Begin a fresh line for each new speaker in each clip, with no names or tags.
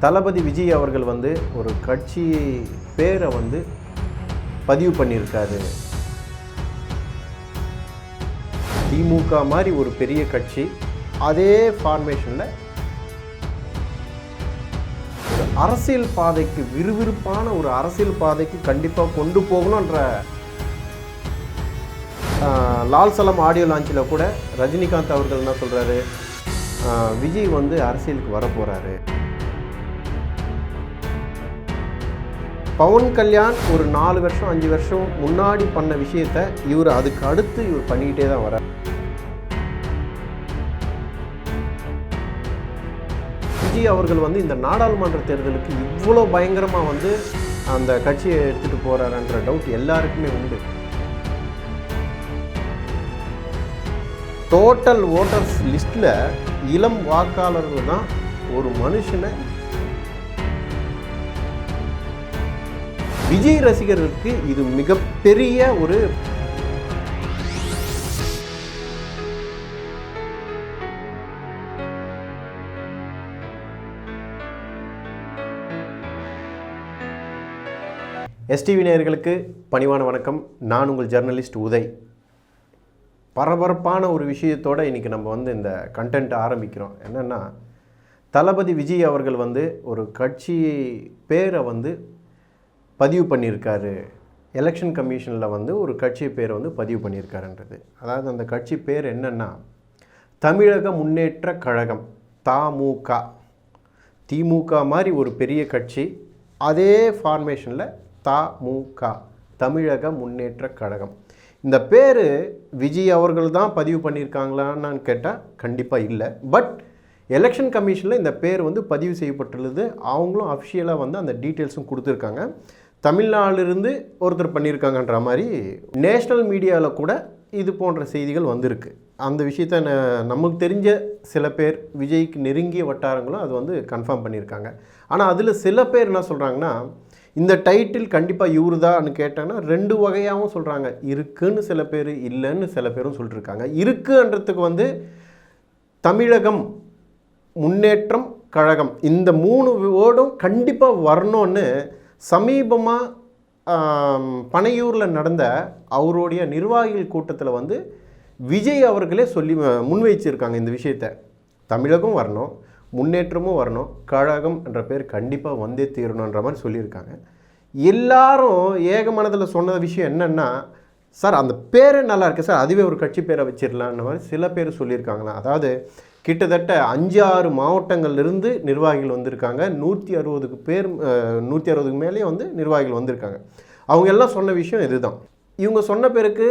தளபதி விஜய் அவர்கள் வந்து ஒரு கட்சி பேரை வந்து பதிவு பண்ணியிருக்காரு. திமுக மாதிரி ஒரு பெரிய கட்சி அதே ஃபார்மேஷனில் ஒரு அரசியல் பாதைக்கு விறுவிறுப்பான ஒரு அரசியல் பாதைக்கு கண்டிப்பாக கொண்டு போகணுன்ற லால் சலம் ஆடியோ லான்ச்சில் கூட ரஜினிகாந்த் அவர்கள் என்ன சொல்கிறாரு விஜய் வந்து அரசியலுக்கு வர போகிறாரு பவன் கல்யாண் ஒரு நாலு வருஷம் அஞ்சு வருஷம் முன்னாடி பண்ண விஷயத்த இவர் அதுக்கு அடுத்து இவர் பண்ணிக்கிட்டே தான் வர விஜய் அவர்கள் வந்து இந்த நாடாளுமன்ற தேர்தலுக்கு இவ்வளோ பயங்கரமாக வந்து அந்த கட்சியை எடுத்துகிட்டு போகிறாருன்ற டவுட் எல்லாருக்குமே உண்டு. டோட்டல் ஓட்டர்ஸ் லிஸ்ட்டில் இளம் வாக்காளர்கள் தான் ஒரு மனுஷனை விஜய் ரசிகர்களுக்கு இது மிகப்பெரிய ஒரு எஸ்டிவி நேயர்களுக்கு பணிவான வணக்கம். நான் உங்கள் ஜர்னலிஸ்ட் உதய். பரபரப்பான ஒரு விஷயத்தோட இன்றைக்கி நம்ம வந்து இந்த கண்டென்ட் ஆரம்பிக்கிறோம். என்னென்னா தளபதி விஜய் அவர்கள் வந்து ஒரு கட்சி பேரை வந்து பதிவு பண்ணியிருக்காரு. எலெக்ஷன் கமிஷனில் வந்து ஒரு கட்சி பேர் வந்து பதிவு பண்ணியிருக்காருன்றது. அதாவது அந்த கட்சி பேர் என்னென்னா தமிழக முன்னேற்ற கழகம் தமுக திமுக மாதிரி ஒரு பெரிய கட்சி அதே ஃபார்மேஷனில் தமுக தமிழக முன்னேற்ற கழகம். இந்த பேர் விஜய் அவர்கள் தான் பதிவு பண்ணியிருக்காங்களான்னு கேட்டால் கண்டிப்பாக இல்லை. பட் எலெக்ஷன் கமிஷனில் இந்த பேர் வந்து பதிவு செய்யப்பட்டுள்ளது. அவங்களும் அஃபிஷியலாக வந்து அந்த டீட்டெயில்ஸும் கொடுத்துருக்காங்க. தமிழ்நாடுலேருந்து ஒருத்தர் பண்ணியிருக்காங்கன்ற மாதிரி நேஷ்னல் மீடியாவில் கூட இது போன்ற செய்திகள் வந்திருக்கு. அந்த விஷயத்த ந- நமக்கு தெரிஞ்ச சில பேர் விஜய்க்கு நெருங்கிய வட்டாரங்களும் அது வந்து கன்ஃபார்ம் பண்ணியிருக்காங்க. ஆனால் அதில் சில பேர் என்ன சொல்கிறாங்கன்னா இந்த டைட்டில் கண்டிப்பாக இவரு தான்னு கேட்டாங்கன்னா ரெண்டு வகையாகவும் சொல்கிறாங்க இருக்குன்னு சில பேர் இல்லைன்னு சில பேரும் சொல்லிட்டுருக்காங்க இருக்குன்றதுக்கு வந்து தமிழகம் முன்னேற்றம் கழகம் இந்த மூணு வேர்டும் கண்டிப்பாக வரணும்னு சமீபமாக பனையூரில் நடந்த அவருடைய நிர்வாகிகள் கூட்டத்தில் வந்து விஜய் அவர்களே சொல்லி முன்வைச்சிருக்காங்க இந்த விஷயத்தை. தமிழகம் வரணும் முன்னேற்றமும் வரணும் கழகம் என்ற பேர் கண்டிப்பாக வந்தே தீரணுன்ற மாதிரி சொல்லியிருக்காங்க. எல்லாரும் ஏக மனதில் சொன்ன விஷயம் என்னென்னா சார் அந்த பேரே நல்லா இருக்கு சார். அதுவே ஒரு கட்சி பேரை வச்சிடலான்ற மாதிரி சில பேர் சொல்லியிருக்காங்களா அதாவது கிட்டத்தட்ட அஞ்சு ஆறு மாவட்டங்கள்லேருந்து நிர்வாகிகள் வந்திருக்காங்க. நூற்றி அறுபதுக்கு பேர் நூற்றி அறுபதுக்கு மேலேயே வந்து நிர்வாகிகள் வந்திருக்காங்க. அவங்க எல்லாம் சொன்ன விஷயம் இதுதான். இவங்க சொன்ன பேருக்கு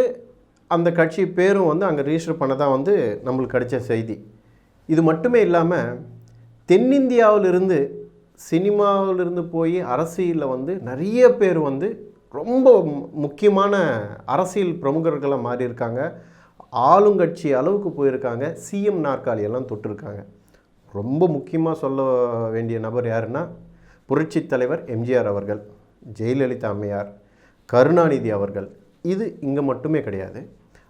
அந்த கட்சி பேரும் வந்து அங்கே ரிஜிஸ்டர் பண்ண தான் வந்து நம்மளுக்கு கிடைச்ச செய்தி. இது மட்டுமே இல்லாமல் தென்னிந்தியாவிலிருந்து சினிமாவிலிருந்து போய் அரசியலில் வந்து நிறைய பேர் வந்து ரொம்ப முக்கியமான அரசியல் பிரமுகர்களாக மாறியிருக்காங்க. ஆளுங்கட்சி அளவுக்கு போயிருக்காங்க. சிஎம் நாற்காலி எல்லாம் தொட்டிருக்காங்க. ரொம்ப முக்கியமாக சொல்ல வேண்டிய நபர் யாருன்னா புரட்சி தலைவர் எம்ஜிஆர் அவர்கள் ஜெயலலிதா அம்மையார் கருணாநிதி அவர்கள். இது இங்கே மட்டுமே கிடையாது.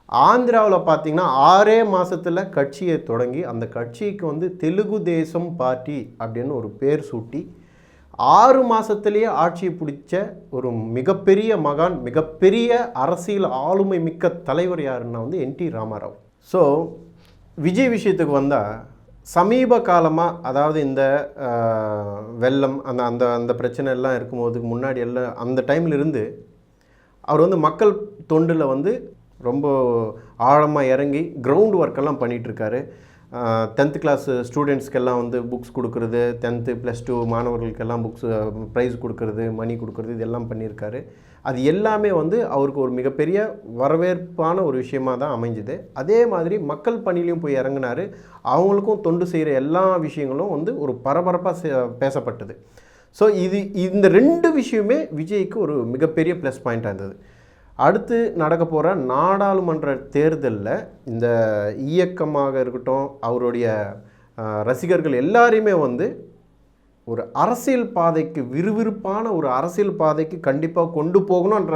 ஆந்திராவில் பார்த்தீங்கன்னா ஆறே மாதத்தில் கட்சியை தொடங்கி அந்த கட்சிக்கு வந்து தெலுங்கு தேசம் பார்ட்டி அப்படின்னு ஒரு பேர் சூட்டி ஆறு மாதத்துலேயே ஆட்சியை பிடிச்ச ஒரு மிகப்பெரிய மகான் மிகப்பெரிய அரசியல் ஆளுமை மிக்க தலைவர் யாருன்னா வந்து என்டி ராமாராவ். ஸோ விஜய் விஷயத்துக்கு வந்தால் சமீப காலமாக அதாவது இந்த வெள்ளம் அந்த அந்த அந்த பிரச்சனை எல்லாம் இருக்கும்போதுக்கு முன்னாடி எல்லாம் அந்த டைமில் இருந்து அவர் வந்து மக்கள் தொண்டில் வந்து ரொம்ப ஆழமாக இறங்கி கிரவுண்ட் ஒர்க்கெல்லாம் பண்ணிகிட்ருக்காரு டென்த்து கிளாஸ் ஸ்டூடெண்ட்ஸ்க்கெல்லாம் வந்து புக்ஸ் கொடுக்குறது டென்த்து ப்ளஸ் டூ மாணவர்களுக்கெல்லாம் புக்ஸ் ப்ரைஸ் கொடுக்குறது மணி கொடுக்குறது இதெல்லாம் பண்ணியிருக்காரு. அது எல்லாமே வந்து அவருக்கு ஒரு மிகப்பெரிய வரவேற்பான ஒரு விஷயமாக தான் அமைஞ்சுது. அதே மாதிரி மக்கள் பணியிலையும் போய் இறங்கினார். அவங்களுக்கும் தொண்டு செய்கிற எல்லா விஷயங்களும் வந்து ஒரு பரபரப்பாக பேசப்பட்டது. ஸோ இது இந்த ரெண்டு விஷயமே விஜய்க்கு ஒரு மிகப்பெரிய ப்ளஸ் பாயிண்ட்டாக இருந்தது. அடுத்து நடக்க போகிற நாடாளுமன்ற தேர்தலில் இந்த இயக்கமாக இருக்கட்டும் அவருடைய ரசிகர்கள் எல்லாரையுமே வந்து ஒரு அரசியல் பாதைக்கு விறுவிறுப்பான ஒரு அரசியல் பாதைக்கு கண்டிப்பாக கொண்டு போகணுன்ற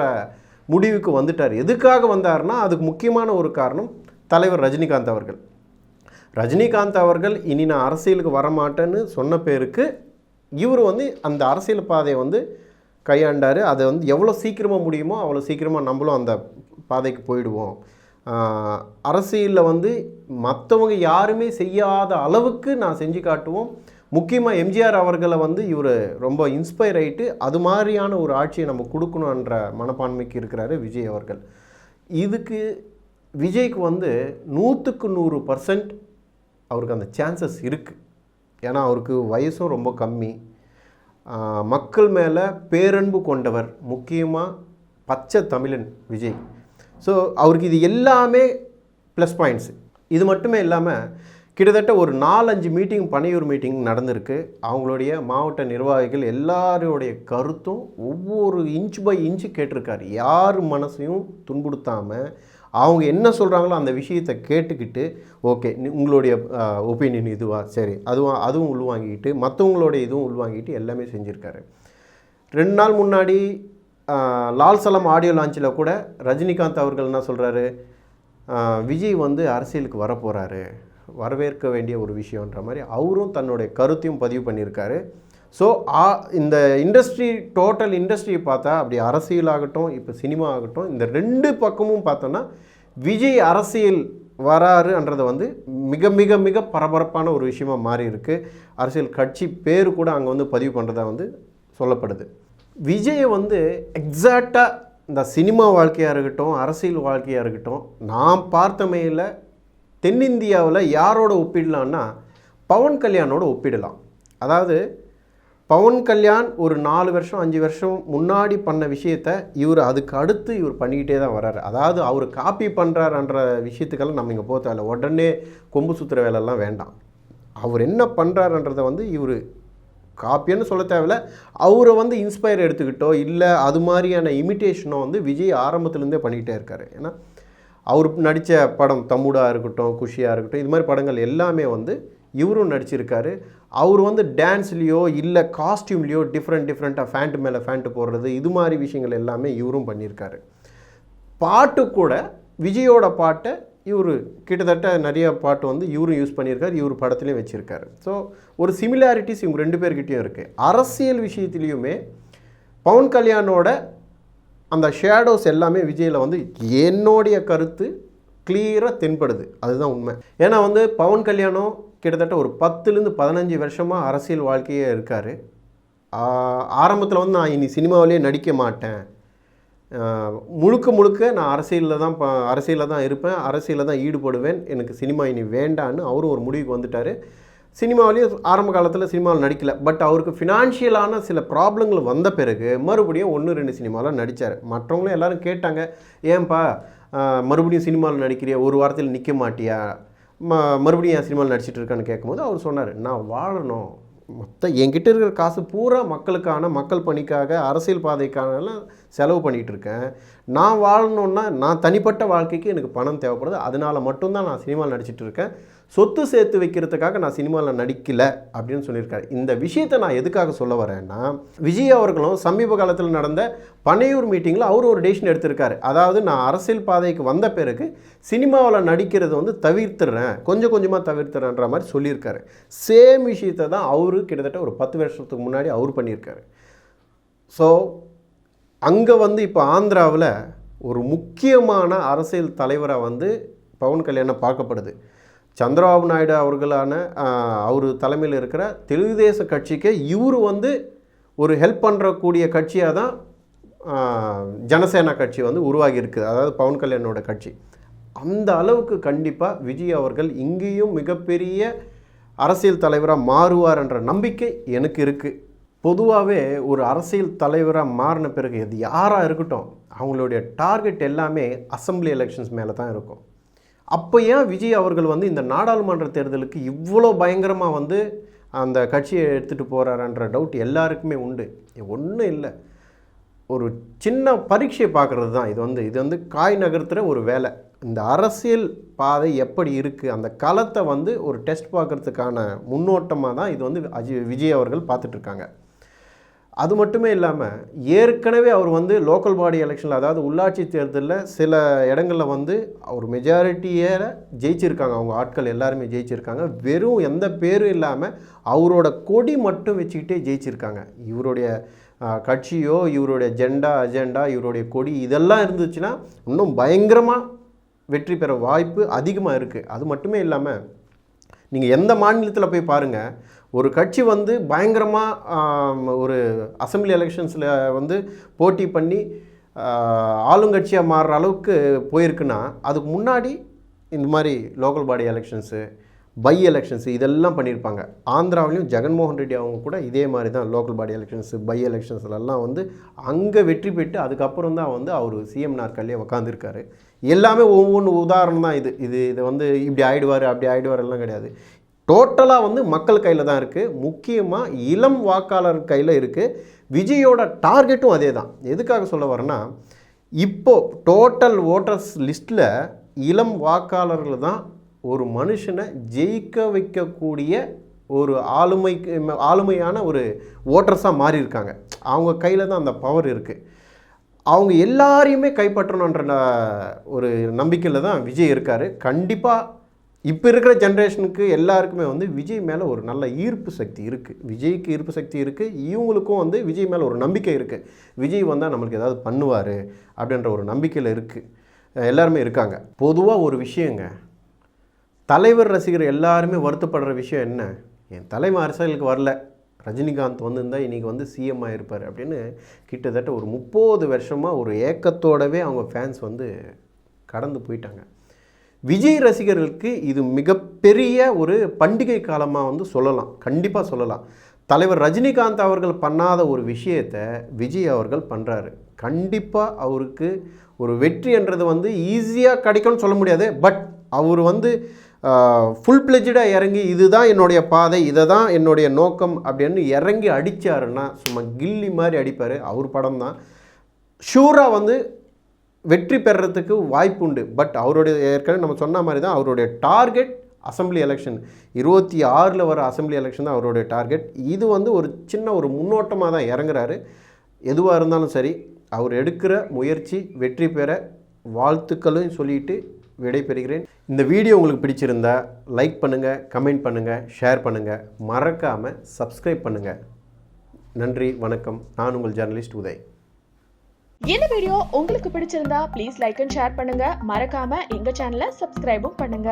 முடிவுக்கு வந்துட்டார். எதுக்காக வந்தார்னா அதுக்கு முக்கியமான ஒரு காரணம் தலைவர் ரஜினிகாந்த் அவர்கள். ரஜினிகாந்த் அவர்கள் இனி நான் அரசியலுக்கு வரமாட்டேன்னு சொன்ன பேருக்கு இவர் வந்து அந்த அரசியல் பாதையை வந்து கையாண்டார். அதை வந்து எவ்வளோ சீக்கிரமாக முடியுமோ அவ்வளோ சீக்கிரமாக நம்மளும் அந்த பாதைக்கு போயிடுவோம். அரசியலில் வந்து மற்றவங்க யாருமே செய்யாத அளவுக்கு நான் செஞ்சு காட்டுவோம். முக்கியமாக எம்ஜிஆர் அவர்களை வந்து இவர் ரொம்ப இன்ஸ்பயர் ஆகிட்டு அது மாதிரியான ஒரு ஆட்சியை நம்ம கொடுக்கணுன்ற மனப்பான்மைக்கு இருக்கிறாரு விஜய் அவர்கள். இதுக்கு விஜய்க்கு வந்து நூற்றுக்கு நூறு பர்சன்ட் அவருக்கு அந்த சான்சஸ் இருக்குது ஏன்னா அவருக்கு வயசும் ரொம்ப கம்மி. மக்கள் மேலே பேரன்பு கொண்டவர் முக்கியமாக பச்சை தமிழன் விஜய். ஸோ அவருக்கு இது எல்லாமே ப்ளஸ் பாயிண்ட்ஸு இது மட்டுமே இல்லாமல் கிட்டத்தட்ட ஒரு நாலஞ்சு மீட்டிங் பனையூர் மீட்டிங் நடந்திருக்கு. அவங்களுடைய மாவட்ட நிர்வாகிகள் எல்லாருடைய கருத்தும் ஒவ்வொரு இன்ச் பை இன்ச்சு கேட்டிருக்காரு. யார் மனசையும் துன்புறுத்தாமல் அவங்க என்ன சொல்கிறாங்களோ அந்த விஷயத்தை கேட்டுக்கிட்டு ஓகே உங்களுடைய ஒப்பீனியன் இதுவா? சரி அதுவும் அதுவும் உள்வாங்கிக்கிட்டு மற்றவங்களுடைய இதுவும் உள்வாங்கிட்டு எல்லாமே செஞ்சுருக்காரு. ரெண்டு நாள் முன்னாடி லால் சலம் ஆடியோ லான்ச்சில் கூட ரஜினிகாந்த் அவர்கள் என்ன சொல்கிறாரு விஜய் வந்து அரசியலுக்கு வரப்போகிறாரு வரவேற்க வேண்டிய ஒரு விஷயன்ற மாதிரி அவரும் தன்னுடைய கருத்தையும் பதிவு பண்ணியிருக்காரு. ஸோ இந்த இண்டஸ்ட்ரி டோட்டல் இண்டஸ்ட்ரியை பார்த்தா அப்படி அரசியலாகட்டும் இப்போ சினிமா ஆகட்டும் இந்த ரெண்டு பக்கமும் பார்த்தோன்னா விஜய் அரசியல் வராருன்றதை வந்து மிக மிக மிக பரபரப்பான ஒரு விஷயமா மாறி இருக்குது அரசியல் கட்சி பேர் கூட அங்கே வந்து பதிவு பண்ணுறதா வந்து சொல்லப்படுது. விஜயை வந்து எக்ஸாக்டாக இந்த சினிமா வாழ்க்கையாக இருக்கட்டும் அரசியல் வாழ்க்கையாக இருக்கட்டும் நான் பார்த்தமையில் தென்னிந்தியாவில் யாரோட ஒப்பிடலான்னா பவன் கல்யாணோட ஒப்பிடலாம். அதாவது பவன் கல்யாண் ஒரு நாலு வருஷம் அஞ்சு வருஷம் முன்னாடி பண்ண விஷயத்த இவர் அதுக்கு அடுத்து இவர் பண்ணிக்கிட்டே தான் வர்றாரு. அதாவது அவர் காப்பி பண்ணுறாருன்ற விஷயத்துக்கெல்லாம் நம்ம இங்கே போக தேவையில்ல. உடனே கொம்பு சுற்றுற வேலைலாம் வேண்டாம். அவர் என்ன பண்ணுறாருன்றதை வந்து இவர் காப்பின்னு சொல்ல தேவையில்ல. அவரை வந்து இன்ஸ்பயர் எடுத்துக்கிட்டோ இல்லை அது மாதிரியான இமிட்டேஷனோ வந்து விஜய் ஆரம்பத்துலேருந்தே பண்ணிக்கிட்டே இருக்கார். ஏன்னா அவர் நடித்த படம் தம்முடாக இருக்கட்டும் குஷியாக இருக்கட்டும் இது மாதிரி படங்கள் எல்லாமே வந்து இவரும் நடிச்சிருக்காரு. அவர் வந்து டான்ஸ்லேயோ இல்லை காஸ்டியூம்லேயோ டிஃப்ரெண்ட் டிஃப்ரெண்ட்டாக ஃபேண்ட்டு மேலே ஃபேண்ட்டு போடுறது இது மாதிரி விஷயங்கள் எல்லாமே இவரும் பண்ணியிருக்காரு பாட்டு கூட விஜயோட பாட்டை இவர் கிட்டத்தட்ட நிறைய பாட்டு வந்து இவரும் யூஸ் பண்ணியிருக்காரு இவர் படத்துலையும் வச்சுருக்காரு. ஸோ ஒரு சிமிலாரிட்டிஸ் இவங்க ரெண்டு பேர்கிட்டையும் இருக்குது அரசியல் விஷயத்துலேயுமே பவன் கல்யாணோட அந்த ஷேடோஸ் எல்லாமே விஜயில் வந்து என்னுடைய கருத்து கிளியராக தென்படுது. அதுதான் உண்மை. ஏன்னா வந்து பவன் கல்யாணம் கிட்டத்தட்ட ஒரு பத்துலேருந்து பதினஞ்சு வருஷமாக அரசியல் வாழ்க்கையே இருக்கார். ஆரம்பத்தில் வந்து நான் இனி சினிமாவிலேயே நடிக்க மாட்டேன். முழுக்க முழுக்க நான் அரசியலில் தான் ப அரசியலில் தான் இருப்பேன். அரசியலில் தான் ஈடுபடுவேன். எனக்கு சினிமா இனி வேண்டான்னு அவரும் ஒரு முடிவுக்கு வந்துட்டார். சினிமாவிலேயும் ஆரம்ப காலத்தில் சினிமாவில் நடிக்கல. பட் அவருக்கு ஃபினான்ஷியலான சில ப்ராப்ளங்கள் வந்த பிறகு மறுபடியும் ஒன்று ரெண்டு சினிமாவில் நடித்தார் மற்றவங்களும் எல்லோரும் கேட்டாங்க ஏன்பா மறுபடியும் சினிமாவில் நடிக்கிறியா? ஒரு வாரத்தில் நிற்க மாட்டியா? ம மறுபடியும் என் சினிமாவில் நடிச்சிட்டு இருக்கான்னு கேட்கும்போது அவர் சொன்னார் நான் வாழணும். மொத்த என்கிட்ட இருக்கிற காசு பூரா மக்களுக்கான மக்கள் பணிக்காக அரசியல் பாதைக்கானலாம் செலவு பண்ணிகிட்டு இருக்கேன் நான் வாழணுன்னா நான் தனிப்பட்ட வாழ்க்கைக்கு எனக்கு பணம் தேவைப்படுது. அதனால் மட்டும்தான் நான் சினிமாவில் நடிச்சிட்டு இருக்கேன் சொத்து சேர்த்து வைக்கிறதுக்காக நான் சினிமாவில் நடிக்கல அப்படின்னு சொல்லியிருக்காரு. இந்த விஷயத்தை நான் எதுக்காக சொல்ல வரேன்னா விஜய் அவர்களும் சமீப காலத்தில் நடந்த பனையூர் மீட்டிங்கில் அவர் ஒரு டெசிஷன் எடுத்திருக்காரு. அதாவது நான் அரசியல் பாதைக்கு வந்த பிறகு சினிமாவில் நடிக்கிறது வந்து தவிர்த்துறேன். கொஞ்சம் கொஞ்சமாக தவிர்த்துறேன்ற மாதிரி சொல்லியிருக்காரு. சேம் விஷயத்தை தான் அவரு கிட்டத்தட்ட ஒரு பத்து வருஷத்துக்கு முன்னாடி அவர் பண்ணியிருக்காரு. ஸோ அங்கே வந்து இப்போ ஆந்திராவில் ஒரு முக்கியமான அரசியல் தலைவராக வந்து பவன் கல்யாணம் பார்க்கப்படுது. சந்திரபாபு நாயுடு அவர்களான அவர் தலைமையில் இருக்கிற தெலுங்குதேச கட்சிக்கு இவர் வந்து ஒரு ஹெல்ப் பண்ணுறக்கூடிய கட்சியாக தான் ஜனசேனா கட்சி வந்து உருவாகி இருக்குது. அதாவது பவன் கல்யாணோட கட்சி. அந்த அளவுக்கு கண்டிப்பாக விஜய் அவர்கள் இங்கேயும் மிகப்பெரிய அரசியல் தலைவராக மாறுவார் என்ற நம்பிக்கை எனக்கு இருக்குது பொதுவாகவே ஒரு அரசியல் தலைவராக மாறின பிறகு இது யாராக இருக்கட்டும் அவங்களுடைய டார்கெட் எல்லாமே அசெம்பிளி எலெக்ஷன்ஸ் மேலே தான் இருக்கும். அப்போ ஏன் விஜய் அவர்கள் வந்து இந்த நாடாளுமன்ற தேர்தலுக்கு இவ்வளோ பயங்கரமாக வந்து அந்த கட்சியை எடுத்துகிட்டு போகிறாரன்ற டவுட் எல்லாருக்குமே உண்டு. ஒன்றும் இல்லை. ஒரு சின்ன பரீட்சையை பார்க்குறது தான். இது வந்து இது வந்து காய் நகர்த்துகிற ஒரு வேலை. இந்த அரசியல் பாதை எப்படி இருக்குது அந்த களத்தை வந்து ஒரு டெஸ்ட் பார்க்குறதுக்கான முன்னோட்டமாக தான் இது வந்து அஜி விஜய் அவர்கள் பார்த்துட்ருக்காங்க அது மட்டுமே இல்லாமல் ஏற்கனவே அவர் வந்து லோக்கல் பாடி எலெக்ஷனில் அதாவது உள்ளாட்சி தேர்தலில் சில இடங்களில் வந்து அவர் மெஜாரிட்டியில் ஜெயிச்சிருக்காங்க. அவங்க ஆட்கள் எல்லாருமே ஜெயிச்சிருக்காங்க. வெறும் எந்த பேரும் இல்லாமல் அவரோட கொடி மட்டும் வச்சுக்கிட்டே ஜெயிச்சிருக்காங்க. இவருடைய கட்சியோ இவருடைய ஜெண்டா அஜெண்டா இவருடைய கொடி இதெல்லாம் இருந்துச்சுன்னா இன்னும் பயங்கரமாக வெற்றி பெற வாய்ப்பு அதிகமாக இருக்குது அது மட்டுமே இல்லாமல் நீங்கள் எந்த மாநிலத்தில் போய் பாருங்கள் ஒரு கட்சி வந்து பயங்கரமாக ஒரு அசெம்பிளி எலெக்ஷன்ஸில் வந்து போட்டி பண்ணி ஆளுங்கட்சியாக மாறுற அளவுக்கு போயிருக்குன்னா அதுக்கு முன்னாடி இந்த மாதிரி local body elections by elections இதெல்லாம் பண்ணியிருப்பாங்க. ஆந்திராவிலையும் ஜெகன்மோகன் ரெட்டி அவங்க கூட இதே மாதிரி தான் லோக்கல் பாடி எலெக்ஷன்ஸ் பை எலெக்ஷன்ஸ்லாம் வந்து அங்கே வெற்றி பெற்று அதுக்கப்புறம் தான் வந்து அவர் சிஎம் நாற்காலியே உக்காந்துருக்காரு. எல்லாமே ஒவ்வொன்று உதாரணம் தான் இது. இது இது வந்து இப்படி ஆயிடுவார் அப்படி ஆகிடுவார் எல்லாம் கிடையாது. டோட்டலாக வந்து மக்கள் கையில் தான் இருக்குது முக்கியமாக இளம் வாக்காளர் கையில் இருக்குது விஜயோட டார்கெட்டும் அதே தான். எதுக்காக சொல்ல வரேன்னா இப்போ டோட்டல் ஓட்டர்ஸ் லிஸ்ட்டில் இளம் வாக்காளர்கள் தான் ஒரு மனுஷனை ஜெயிக்க வைக்கக்கூடிய ஒரு ஆளுமைக்கு ஆளுமையான ஒரு ஓட்டர்ஸாக மாறியிருக்காங்க. அவங்க கையில் தான் அந்த பவர் இருக்குது அவங்க எல்லாரையுமே கைப்பற்றணுன்ற ஒரு நம்பிக்கையில் தான் விஜய் இருக்கார். கண்டிப்பாக இப்போ இருக்கிற ஜென்ரேஷனுக்கு எல்லாருக்குமே வந்து விஜய் மேலே ஒரு நல்ல ஈர்ப்பு சக்தி இருக்குது விஜய்க்கு ஈர்ப்பு சக்தி இருக்குது இவங்களுக்கும் வந்து விஜய் மேலே ஒரு நம்பிக்கை இருக்குது விஜய் வந்தால் நம்மளுக்கு ஏதாவது பண்ணுவார் அப்படின்ற ஒரு நம்பிக்கையில் இருக்குது எல்லாருமே இருக்காங்க. பொதுவாக ஒரு விஷயங்க தலைவர் ரசிகர் எல்லாருமே வருத்தப்படுற விஷயம் என்ன? என் தலைமை அரசியலுக்கு வரல. ரஜினிகாந்த் வந்திருந்தால் இன்றைக்கி வந்து சிஎம் ஆகிருப்பார் அப்படின்னு கிட்டத்தட்ட ஒரு முப்பது வருஷமாக ஒரு ஏக்கத்தோடவே அவங்க ஃபேன்ஸ் வந்து கடந்து போயிட்டாங்க. விஜய் ரசிகர்களுக்கு இது மிகப்பெரிய ஒரு பண்டிகை காலமாக வந்து சொல்லலாம். கண்டிப்பாக சொல்லலாம். தலைவர் ரஜினிகாந்த் அவர்கள் பண்ணாத ஒரு விஷயத்தை விஜய் அவர்கள் பண்ணுறாரு கண்டிப்பாக அவருக்கு ஒரு வெற்றின்றது வந்து ஈஸியாக கிடைக்கும்னு சொல்ல முடியாது. பட் அவர் வந்து ஃபுல் பிளெஜ்டாக இறங்கி இதுதான் என்னுடைய பாதை இதை தான் என்னுடைய நோக்கம் அப்படின்னு இறங்கி அடித்தாருன்னா சும்மா கில்லி மாதிரி அடிப்பார். அவர் படம் தான். ஷூராக வந்து வெற்றி பெறறதுக்கு வாய்ப்பு உண்டு. பட் அவருடைய ஏற்கனவே நம்ம சொன்ன மாதிரி தான் அவருடைய டார்கெட் அசெம்பிளி எலெக்ஷன் இருபத்தி ஆறில் வர அசெம்பிளி எலெக்ஷன் தான் அவருடைய டார்கெட் இது வந்து ஒரு சின்ன ஒரு முன்னோட்டமாக தான் இறங்குறாரு. எதுவாக இருந்தாலும் சரி அவர் எடுக்கிற முயற்சி வெற்றி பெற வாழ்த்துக்களும் சொல்லிட்டு விடைபெறுகிறேன். இந்த வீடியோ உங்களுக்கு பிடிச்சிருந்தா லைக் பண்ணுங்கள் கமெண்ட் பண்ணுங்கள் ஷேர் பண்ணுங்கள் மறக்காமல் சப்ஸ்கிரைப் பண்ணுங்கள் நன்றி வணக்கம். நான் உங்கள் ஜர்னலிஸ்ட் உதய்.
இந்த வீடியோ உங்களுக்கு பிடிச்சிருந்தா ப்ளீஸ் லைக் அண்ட் ஷேர் பண்ணுங்க. மறக்காம எங்க சேனலை சப்ஸ்கிரைபும் பண்ணுங்க.